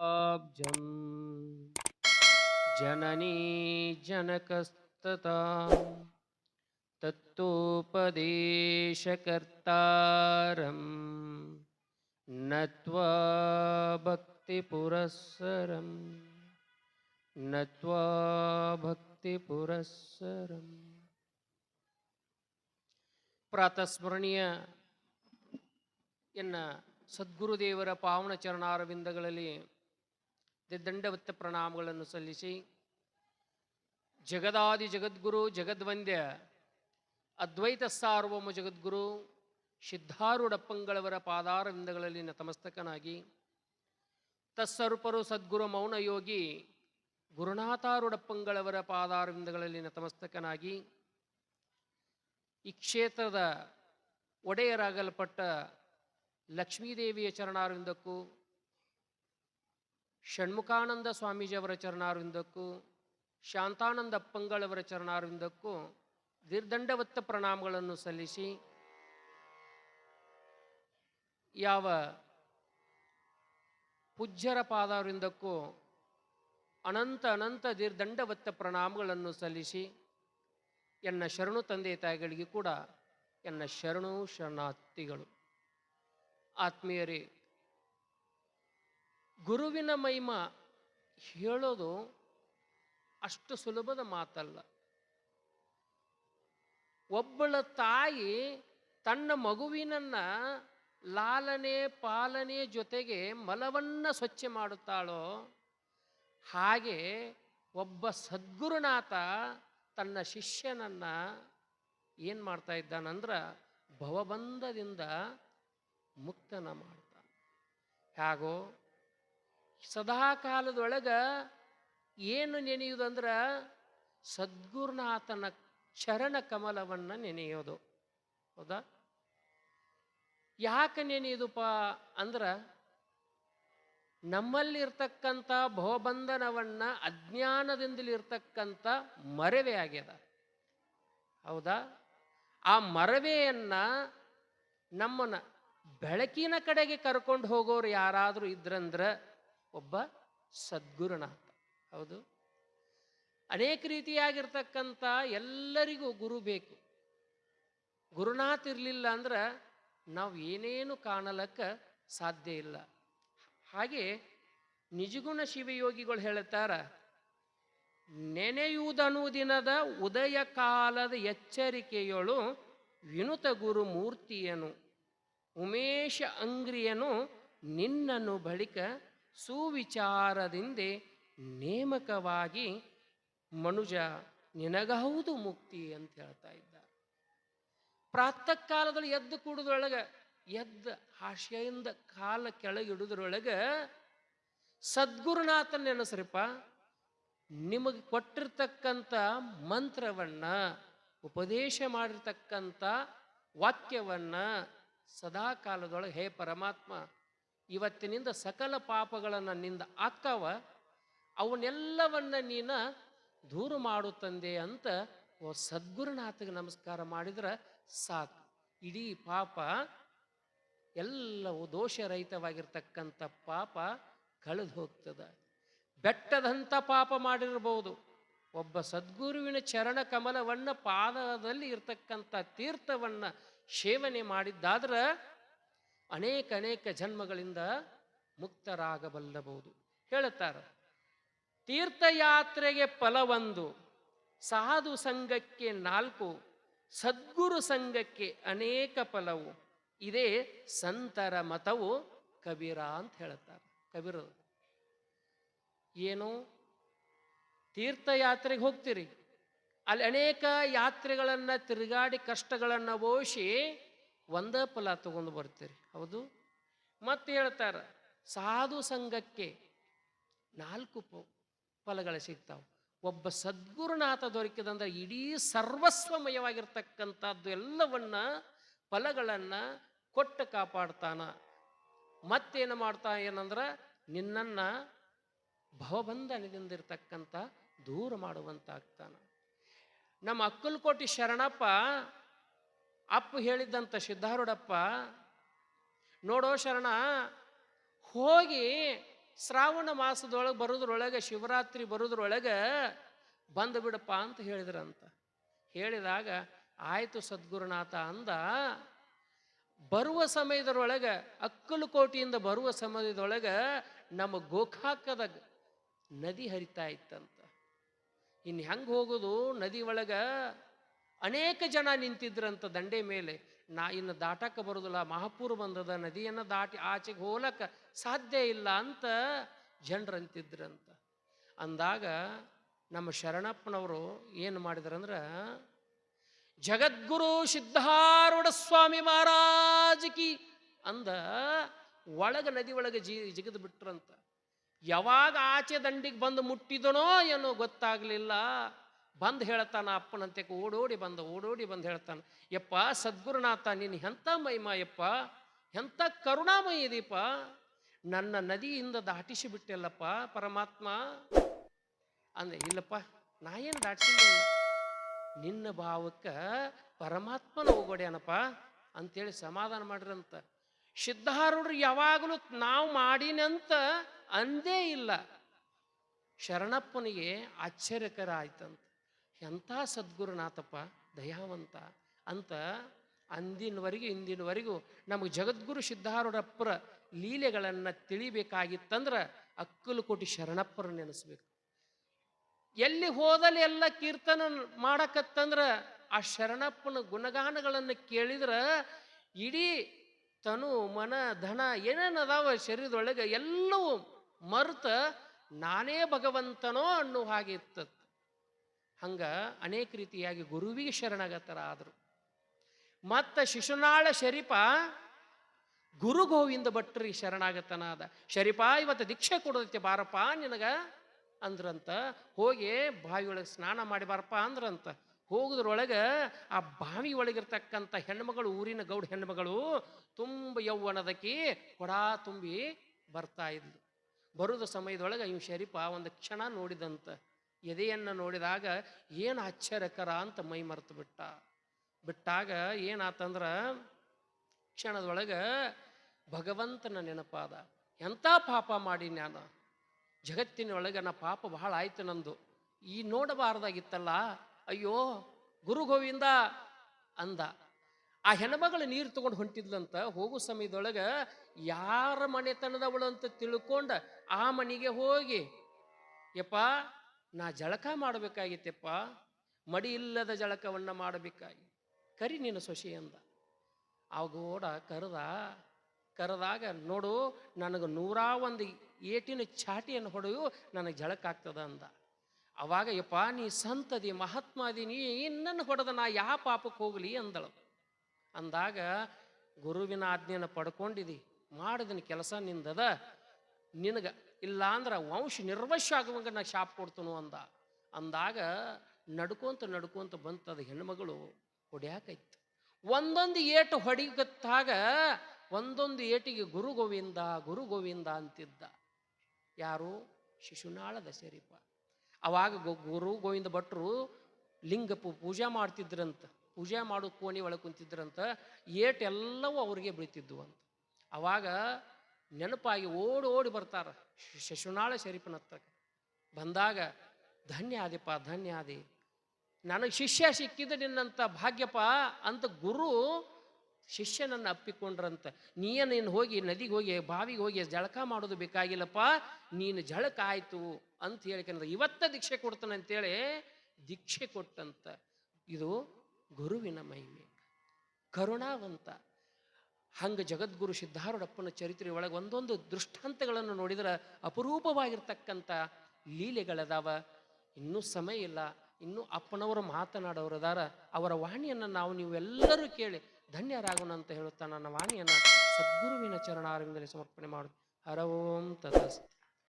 अब्जं जननी जनकस्तता तत्तोपदेशकर्तारं नत्वा भक्तिपुरःसरं नत्वा भक्तिपुरःसरम् ಪ್ರಾತಸ್ಮರಣೀಯ ಎನ್ನ ಸದ್ಗುರುದೇವರ ಪಾವನ ಚರಣಾರವಿಂದಗಳಲ್ಲಿ ದಂಡವತ್ತ ಪ್ರಣಾಮಗಳನ್ನು ಸಲ್ಲಿಸಿ, ಜಗದಾದಿ ಜಗದ್ಗುರು, ಜಗದ್ವಂದ್ಯ, ಅದ್ವೈತ ಸಾರ್ವಮ ಜಗದ್ಗುರು, ಸಿದ್ಧಾರೂಢಪ್ಪಂಗಳವರ ಪಾದಾರವಿಂದಗಳಲ್ಲಿ ನತಮಸ್ತಕನಾಗಿ ತತ್ಸ್ವರೂಪರು ಸದ್ಗುರು ಮೌನ ಯೋಗಿ, ಗುರುನಾಥಾರೂಢಪ್ಪಂಗಳವರ ಪಾದಾರವಿಂದಗಳಲ್ಲಿ ನತಮಸ್ತಕನಾಗಿ, ಈ ಕ್ಷೇತ್ರದ ಒಡೆಯರಾಗಲ್ಪಟ್ಟ ಲಕ್ಷ್ಮೀದೇವಿಯ ಚರಣಾರವಿಂದಕ್ಕೂ ಷಣ್ಮುಖಾನಂದ ಸ್ವಾಮೀಜಿಯವರ ಚರಣಾರ್ವಿಂದಕ್ಕೂ, ಶಾಂತಾನಂದ ಅಪ್ಪಂಗಳವರ ಚರಣಾರ್ವಿಂದಕ್ಕೂ ದೀರ್ದಂಡವತ್ತ ಪ್ರಣಾಮಗಳನ್ನು ಸಲ್ಲಿಸಿ, ಯಾವ ಪೂಜ್ಯರ ಪಾದಾರ್ವಿಂದಕ್ಕೂ ಅನಂತ ಅನಂತ ದೀರ್ದಂಡವತ್ತ ಪ್ರಣಾಮಗಳನ್ನು ಸಲ್ಲಿಸಿ, ಎನ್ನ ಶರಣು ತಂದೆ ತಾಯಿಗಳಿಗೆ ಕೂಡ ಎನ್ನ ಶರಣು ಶರಣಾರ್ಥಿಗಳು. ಆತ್ಮೀಯರೇ ಗುರುವಿನ ಮಹಿಮ ಹೇಳೋದು ಅಷ್ಟು ಸುಲಭದ ಮಾತಲ್ಲ. ಒಬ್ಬಳ ತಾಯಿ ತನ್ನ ಮಗುವಿನನ್ನ ಲಾಲನೆ ಪಾಲನೆ ಜೊತೆಗೆ ಮಲವನ್ನ ಸ್ವಚ್ಛ ಮಾಡುತ್ತಾಳೋ, ಹಾಗೆ ಒಬ್ಬ ಸದ್ಗುರುನಾಥ ತನ್ನ ಶಿಷ್ಯನನ್ನ ಏನು ಮಾಡ್ತಾ ಇದ್ದಾನಂದ್ರೆ ಭವಬಂಧದಿಂದ ಮುಕ್ತನ ಮಾಡ್ತಾನೆ. ಹೇಗೋ ಸದಾ ಕಾಲದೊಳಗ ಏನು ನೆನೆಯುವುದಂದ್ರೆ ಸದ್ಗುರುನಾಥನ ಚರಣ ಕಮಲವನ್ನು ನೆನೆಯೋದು. ಹೌದಾ? ಯಾಕೆ ನೆನೆಯುದಪ್ಪ ಅಂದ್ರೆ ನಮ್ಮಲ್ಲಿರ್ತಕ್ಕಂಥ ಭವಬಂಧನವನ್ನು ಅಜ್ಞಾನದಿಂದಲಿರ್ತಕ್ಕಂಥ ಮರವೆ ಆಗ್ಯದ. ಹೌದಾ? ಆ ಮರವೆಯನ್ನು ನಮ್ಮನ್ನ ಬೆಳಕಿನ ಕಡೆಗೆ ಕರ್ಕೊಂಡು ಹೋಗೋರು ಯಾರಾದರೂ ಇದ್ರಂದ್ರೆ ಒಬ್ಬ ಸದ್ಗುರುನಾಥ ಹೌದು. ಅನೇಕ ರೀತಿಯಾಗಿರ್ತಕ್ಕಂಥ ಎಲ್ಲರಿಗೂ ಗುರು ಬೇಕು. ಗುರುನಾಥ್ ಇರಲಿಲ್ಲ ಅಂದ್ರೆ ನಾವು ಏನೇನು ಕಾಣಲಕ್ಕ ಸಾಧ್ಯ ಇಲ್ಲ. ಹಾಗೆ ನಿಜಗುಣ ಶಿವಯೋಗಿಗಳು ಹೇಳುತ್ತಾರ ನೆನೆಯುವುದನು ದಿನದ ಉದಯ ಕಾಲದ ಎಚ್ಚರಿಕೆಯೊಳು ವಿನುತ ಗುರು ಮೂರ್ತಿಯನು, ಉಮೇಶ ಅಂಗ್ರಿಯನು ನಿನ್ನನ್ನು ಬಳಿಕ ಸುವಿಚಾರದಿಂದೆ ನೇಮಕವಾಗಿ ಮನುಜ ನಿನಗಹೌದು ಮುಕ್ತಿ ಅಂತ ಹೇಳ್ತಾ ಇದ್ದಾರೆ ಪ್ರಾತಃ ಕಾಲದಲ್ಲಿ ಎದ್ದು ಕೂಡುದ್ರೊಳಗೆ, ಎದ್ದ ಹಾಸ್ಯದಿಂದ ಕಾಲ ಕೆಳಗಿಡುದ್ರೊಳಗೆ ಸದ್ಗುರುನಾಥನ ನೆನೆಸ್ರಿಪ್ಪ, ನಿಮಗೆ ಕೊಟ್ಟಿರ್ತಕ್ಕಂಥ ಮಂತ್ರವನ್ನ, ಉಪದೇಶ ಮಾಡಿರ್ತಕ್ಕಂಥ ವಾಕ್ಯವನ್ನ ಸದಾ ಕಾಲದೊಳಗೆ ಹೇ ಪರಮಾತ್ಮ ಇವತ್ತಿನಿಂದ ಸಕಲ ಪಾಪಗಳನ್ನು ನಿಂದ ಅಕ್ಕವ ಅವನ್ನೆಲ್ಲವನ್ನ ನೀನ ದೂರು ಮಾಡುತ್ತಂದೆ ತಂದೆ ಅಂತ ಓ ಸದ್ಗುರುನಾಥಗೆ ನಮಸ್ಕಾರ ಮಾಡಿದ್ರೆ ಸಾಕು. ಇಡೀ ಪಾಪ, ಎಲ್ಲವೂ ದೋಷರಹಿತವಾಗಿರ್ತಕ್ಕಂಥ ಪಾಪ ಕಳೆದು ಹೋಗ್ತದೆ. ಬೆಟ್ಟದಂಥ ಪಾಪ ಮಾಡಿರ್ಬೋದು. ಒಬ್ಬ ಸದ್ಗುರುವಿನ ಚರಣ ಕಮಲವನ್ನು ಪಾದದಲ್ಲಿ ಇರ್ತಕ್ಕಂಥ ತೀರ್ಥವನ್ನು ಸೇವನೆ ಮಾಡಿದ್ದಾದ್ರೆ ಅನೇಕ ಅನೇಕ ಜನ್ಮಗಳಿಂದ ಮುಕ್ತರಾಗಬಲ್ಲಬಹುದು ಹೇಳುತ್ತಾರೆ, ತೀರ್ಥಯಾತ್ರೆಗೆ ಫಲವೊಂದು, ಸಾಧು ಸಂಘಕ್ಕೆ ನಾಲ್ಕು, ಸದ್ಗುರು ಸಂಘಕ್ಕೆ ಅನೇಕ ಫಲವು, ಇದೇ ಸಂತರ ಮತವು ಕಬೀರ ಅಂತ ಹೇಳುತ್ತಾರೆ. ಕಬೀರ, ಏನು? ತೀರ್ಥಯಾತ್ರೆಗೆ ಹೋಗ್ತೀರಿ. ಅಲ್ಲಿ ಅನೇಕ ಯಾತ್ರೆಗಳನ್ನು ತಿರುಗಾಡಿ ಕಷ್ಟಗಳನ್ನು ಓಶಿ ಒಂದೇ ಫಲ ತಗೊಂಡು ಬರ್ತೀರಿ. ಹೌದು? ಮತ್ತೆ ಹೇಳ್ತಾರೆ, ಸಾಧು ಸಂಘಕ್ಕೆ ನಾಲ್ಕು ಫಲಗಳು ಸಿಗ್ತಾವೆ. ಒಬ್ಬ ಸದ್ಗುರುನಾಥ ದೊರಕಿದಂದ್ರೆ ಇಡೀ ಸರ್ವಸ್ವಮಯವಾಗಿರ್ತಕ್ಕಂಥದ್ದು ಎಲ್ಲವನ್ನ, ಫಲಗಳನ್ನು ಕೊಟ್ಟು ಕಾಪಾಡ್ತಾನ. ಮತ್ತೇನು ಮಾಡ್ತಾ ಏನಂದ್ರೆ, ನಿನ್ನನ್ನು ಭವಬಂಧನದಿಂದಿರ್ತಕ್ಕಂಥ ದೂರ ಮಾಡುವಂತಾಗ್ತಾನ. ನಮ್ಮ ಅಕ್ಕಲ್ಕೋಟಿ ಶರಣಪ್ಪ ಅಪ್ಪ ಹೇಳಿದ್ದಂಥ ಸಿದ್ಧಾರೂಢಪ್ಪ, ನೋಡೋ ಶರಣ, ಹೋಗಿ ಶ್ರಾವಣ ಮಾಸದೊಳಗೆ ಬರೋದ್ರೊಳಗೆ, ಶಿವರಾತ್ರಿ ಬರೋದ್ರೊಳಗೆ ಬಂದು ಬಿಡಪ್ಪ ಅಂತ ಹೇಳಿದ್ರಂತ. ಹೇಳಿದಾಗ, ಆಯಿತು ಸದ್ಗುರುನಾಥ ಅಂದ. ಬರುವ ಸಮಯದರೊಳಗೆ ಅಕ್ಕಲಕೋಟೆಯಿಂದ ಬರುವ ಸಮಯದೊಳಗೆ ನಮ್ಮ ಗೋಕಾಕದ ನದಿ ಹರಿತಾ ಇತ್ತಂತ. ಇನ್ನು ಹೆಂಗೆ ಹೋಗೋದು? ನದಿ ಒಳಗೆ ಅನೇಕ ಜನ ನಿಂತಿದ್ರಂತ ದಂಡೆ ಮೇಲೆ, ನಾ ಇನ್ನು ದಾಟಕ್ಕೆ ಬರೋದಿಲ್ಲ ಮಹಾಪೂರ್ ಬಂದದ ನದಿಯನ್ನು ದಾಟಿ ಆಚೆಗೆ ಹೋಲಕ್ಕೆ ಸಾಧ್ಯ ಇಲ್ಲ ಅಂತ ಜನರಂತಿದ್ರಂತ ಅಂದಾಗ ನಮ್ಮ ಶರಣಪ್ಪನವರು ಏನು ಮಾಡಿದ್ರಂದ್ರೆ ಜಗದ್ಗುರು ಸಿದ್ಧಾರೂಢ ಸ್ವಾಮಿ ಮಹಾರಾಜ್ ಕಿ ಅಂದ, ಒಳಗೆ ನದಿ ಒಳಗೆ ಜಿ ಜಿಗಿದು ಬಿಟ್ರಂತ. ಯಾವಾಗ ಆಚೆ ದಂಡಿಗೆ ಬಂದು ಮುಟ್ಟಿದನೋ ಏನೋ ಗೊತ್ತಾಗ್ಲಿಲ್ಲ. ಬಂದು ಹೇಳ್ತಾನ ಅಪ್ಪನಂತೆ ಓಡೋಡಿ ಬಂದ, ಓಡೋಡಿ ಬಂದು ಹೇಳ್ತಾನ. ಯಪ್ಪ, ಸದ್ಗುರುನಾಥ, ನೀನು ಎಂಥ ಮಹಿಮ ಯಪ್ಪ, ಎಂಥ ಕರುಣಾಮಯ ಇದೀಪ. ನನ್ನ ನದಿಯಿಂದ ದಾಟಿಸಿ ಬಿಟ್ಟೆಲ್ಲಪ್ಪ ಪರಮಾತ್ಮ. ಅಂದ, ಇಲ್ಲಪ್ಪ, ನಾ ಏನು ದಾಟಿಸಿಲ್ಲ ನಿನ್ನ ಭಾವಕ್ಕೆ ಪರಮಾತ್ಮನ ಹೋಗೋಡ್ಯಾನಪ್ಪ ಅಂತೇಳಿ ಸಮಾಧಾನ ಮಾಡ್ರಂತ. ಸಿದ್ಧಾರೂಢರು ಯಾವಾಗಲೂ ನಾವು ಮಾಡಿನಂತ ಅಂದೇ ಇಲ್ಲ. ಶರಣಪ್ಪನಿಗೆ ಆಶ್ಚರ್ಯಕರ ಆಯ್ತಂತ. ಎಂಥ ಸದ್ಗುರುನಾಥಪ್ಪ, ದಯಾವಂತ ಅಂತ ಅಂದಿನವರೆಗೂ, ಇಂದಿನವರೆಗೂ ನಮಗೆ ಜಗದ್ಗುರು ಸಿದ್ಧಾರೂಢಪ್ಪರ ಲೀಲೆಗಳನ್ನು ತಿಳಿಬೇಕಾಗಿತ್ತಂದ್ರೆ ಅಕ್ಕಲಕೋಟಿ ಶರಣಪ್ಪರ ನೆನೆಸ್ಬೇಕು. ಎಲ್ಲಿ ಹೋದಲ್ಲಿ ಎಲ್ಲ ಕೀರ್ತನ ಮಾಡಕತ್ತಂದ್ರೆ ಆ ಶರಣಪ್ಪನ ಗುಣಗಾನಗಳನ್ನು ಕೇಳಿದ್ರೆ ಇಡೀ ತನು, ಮನ, ಧನ ಏನೇನು ಅದಾವ ಶರೀರದೊಳಗೆ ಎಲ್ಲವೂ ಮರುತ ನಾನೇ ಭಗವಂತನೋ ಅನ್ನೋ ಹಾಗೆ ಇರ್ತತ್ ಹಂಗ ಅನೇಕ ರೀತಿಯಾಗಿ ಗುರುವಿಗೆ ಶರಣಾಗತರಾದರು. ಮತ್ತ ಶಿಶುನಾಳ ಶರೀಫ ಗುರು ಗೋವಿಂದ ಭಟ್ರಿ ಶರಣಾಗತನಾದ. ಶರೀಪ, ಇವತ್ತು ದೀಕ್ಷೆ ಕೊಡೋದಕ್ಕೆ ಬಾರಪ್ಪ ನಿನಗ ಅಂದ್ರಂತ. ಹೋಗಿ ಬಾವಿಯೊಳಗೆ ಸ್ನಾನ ಮಾಡಿ ಬಾರಪ್ಪ ಅಂದ್ರಂತ. ಹೋಗುದ್ರೊಳಗೆ ಆ ಬಾವಿ ಒಳಗಿರ್ತಕ್ಕಂಥ ಹೆಣ್ಮಗಳು, ಊರಿನ ಗೌಡ ಹೆಣ್ಮಗಳು ತುಂಬ ಯೌವನದಕ್ಕಿ ಕೊಡಾ ತುಂಬಿ ಬರ್ತಾ ಇದ್ಲು. ಬರೋದ ಸಮಯದೊಳಗೆ ಇವ್ ಶರೀಪ ಒಂದು ಕ್ಷಣ ನೋಡಿದಂತ. ಎದೆಯನ್ನು ನೋಡಿದಾಗ ಏನು ಆಶ್ಚರ್ಯಕರ ಅಂತ ಮೈ ಮರೆತು ಬಿಟ್ಟ. ಬಿಟ್ಟಾಗ ಏನಾತಂದ್ರೆ ಕ್ಷಣದೊಳಗೆ ಭಗವಂತನ ನೆನಪಾದ. ಎಂಥ ಪಾಪ ಮಾಡಿ ನಾನು? ಜಗತ್ತಿನೊಳಗೆ ನಾ ಪಾಪ ಬಹಳ ಆಯ್ತು ನಂದು. ಈ ನೋಡಬಾರ್ದಾಗಿತ್ತಲ್ಲ? ಅಯ್ಯೋ, ಗುರು ಗೋವಿಂದ ಅಂದ. ಆ ಹೆಣ್ಮಗಳು ನೀರು ತಗೊಂಡು ಹೊಂಟಿದ್ಲಂತ ಹೋಗೋ ಸಮಯದೊಳಗೆ ಯಾರ ಮನೆತನದವಳು ಅಂತ ತಿಳ್ಕೊಂಡ ಆ ಮನೆಗೆ ಹೋಗಿ, ಯಪ್ಪ ನಾ ಜಳಕ ಮಾಡಬೇಕಾಗಿತ್ತಪ್ಪ, ಮಡಿ ಇಲ್ಲದ ಜಳಕವನ್ನು ಮಾಡಬೇಕಾಗಿ. ಕರಿ ನೀನು ಸೊಸೆ ಅಂದ. ಅವಗೋಡ ಕರೆದ, ಕರೆದಾಗ ನೋಡು, ನನಗೆ ನೂರ ಒಂದು ಏಟಿನ ಚಾಟಿಯನ್ನು ಹೊಡೆಯು, ನನಗೆ ಜಳಕಾಗ್ತದ ಅಂದ. ಅವಾಗ ಯಪ್ಪ, ನೀ ಸಂತದಿ ಮಹಾತ್ಮ ನೀ ಇನ್ನನ್ನು ಹೊಡೆದ ನಾ ಯಾವ ಪಾಪಕ್ಕೆ ಹೋಗಲಿ ಅಂದಳು. ಅಂದಾಗ ಗುರುವಿನ ಆಜ್ಞೆಯನ್ನು ಪಡ್ಕೊಂಡಿದಿ, ಮಾಡಿದಿನ ಕೆಲಸ ನಿಂದದ. ನಿನಗೆ ಇಲ್ಲ ಅಂದ್ರೆ ವಂಶ ನಿರ್ವಶ್ಯ ಆಗುವಂಗ ನಾ ಶಾಪ್ ಕೊಡ್ತನು ಅಂದ. ಅಂದಾಗ ನಡ್ಕೊಂತ ನಡ್ಕೊಂತ ಬಂತದ ಹೆಣ್ಮಗಳು ಹೊಡ್ಯಾಕೈತು. ಒಂದೊಂದು ಏಟು ಹೊಡಿಗತ್ತಾಗ ಒಂದೊಂದು ಏಟಿಗೆ ಗುರು ಗೋವಿಂದ ಗುರು ಗೋವಿಂದ ಅಂತಿದ್ದ. ಯಾರು? ಶಿಶುನಾಳದ ಶರೀಫ ಅವಾಗ ಗುರು ಗೋವಿಂದ ಭಟ್ರು ಲಿಂಗ ಪೂಜೆ ಮಾಡ್ತಿದ್ರಂತ. ಪೂಜೆ ಮಾಡೋ ಕೋಣಿ ಒಳಗೆ ಕುಂತಿದ್ರಂತ. ಏಟೆಲ್ಲವೂ ಅವ್ರಿಗೆ ಬೀಳ್ತಿದ್ವು ಅಂತ. ಅವಾಗ ನೆನಪಾಗಿ ಓಡಿ ಓಡಿ ಬರ್ತಾರ. ಶಶುನಾಳ ಶಿಶುನಾಳ ಶರೀಫನ ಹತ್ರ ಬಂದಾಗ ಧನ್ಯ ಆದಿಪ್ಪ ಧನ್ಯ ಆದಿ ನನಗೆ ಶಿಷ್ಯ ಸಿಕ್ಕಿದ ನಿನ್ನಂಥ ಭಾಗ್ಯಪ್ಪ ಅಂತ ಗುರು ಶಿಷ್ಯನನ್ನು ಅಪ್ಪಿಕೊಂಡ್ರಂತ. ನೀನು ನೀನು ಹೋಗಿ ನದಿಗೆ ಹೋಗಿ, ಬಾವಿಗೆ ಹೋಗಿ ಜಳಕ ಮಾಡೋದು ಬೇಕಾಗಿಲ್ಲಪ್ಪ. ನೀನು ಜಳಕ ಆಯಿತು ಅಂತ ಹೇಳ್ಕೊಂಡ್ರೆ ಇವತ್ತ ದೀಕ್ಷೆ ಕೊಡ್ತಾನೆ ಅಂತೇಳಿ ದೀಕ್ಷೆ ಕೊಟ್ಟಂತ. ಇದು ಗುರುವಿನ ಮಹಿಮೆ. ಕರುಣಾವಂತ. ಹಂಗ ಜಗದ್ಗುರು ಸಿದ್ಧಾರೂಢಪ್ಪನ ಚರಿತ್ರೆ ಒಳಗೆ ಒಂದೊಂದು ದೃಷ್ಟಾಂತಗಳನ್ನು ನೋಡಿದ್ರೆ ಅಪರೂಪವಾಗಿರ್ತಕ್ಕಂಥ ಲೀಲೆಗಳದಾವ. ಇನ್ನೂ ಸಮಯ ಇಲ್ಲ, ಇನ್ನೂ ಅಪ್ಪನವರು ಮಾತನಾಡೋರು ಅದಾರ ಅವರ ವಾಣಿಯನ್ನು ನಾವು ನೀವೆಲ್ಲರೂ ಕೇಳಿ ಧನ್ಯರಾಗೋಣ ಅಂತ ಹೇಳುತ್ತಾ ನನ್ನ ವಾಣಿಯನ್ನು ಸದ್ಗುರುವಿನ ಚರಣಾರವಿಂದಲೇ ಸಮರ್ಪಣೆ ಮಾಡು ಹರ ಓಂ ತಥಸ್ತು